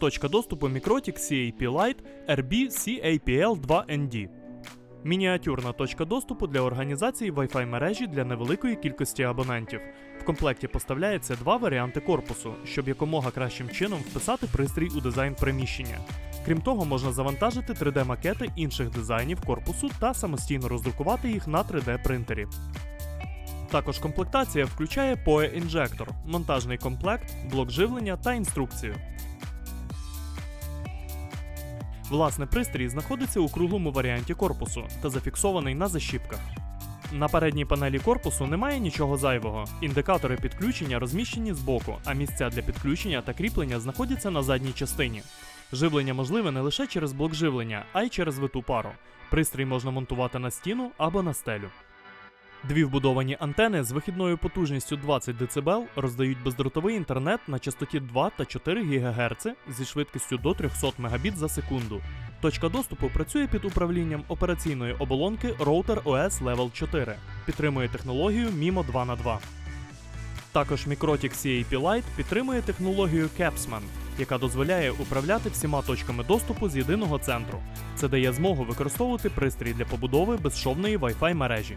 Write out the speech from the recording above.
Точка доступу Mikrotik CAP Lite RB CAPL 2ND. Мініатюрна точка доступу для організації Wi-Fi мережі для невеликої кількості абонентів. В комплекті поставляється два варіанти корпусу, щоб якомога кращим чином вписати пристрій у дизайн приміщення. Крім того, можна завантажити 3D-макети інших дизайнів корпусу та самостійно роздрукувати їх на 3D принтері. Також комплектація включає PoE інжектор, монтажний комплект, блок живлення та інструкцію. Власне, пристрій знаходиться у круглому варіанті корпусу та зафіксований на защіпках. На передній панелі корпусу немає нічого зайвого. Індикатори підключення розміщені збоку, а місця для підключення та кріплення знаходяться на задній частині. Живлення можливе не лише через блок живлення, а й через виту пару. Пристрій можна монтувати на стіну або на стелю. Дві вбудовані антени з вихідною потужністю 20 дБ роздають бездротовий інтернет на частоті 2 та 4 ГГц зі швидкістю до 300 Мбіт за секунду. Точка доступу працює під управлінням операційної оболонки Router OS Level 4, підтримує технологію MIMO 2 на 2 Також Mikrotik CAP Lite підтримує технологію Capsman, яка дозволяє управляти всіма точками доступу з єдиного центру. Це дає змогу використовувати пристрій для побудови безшовної Wi-Fi мережі.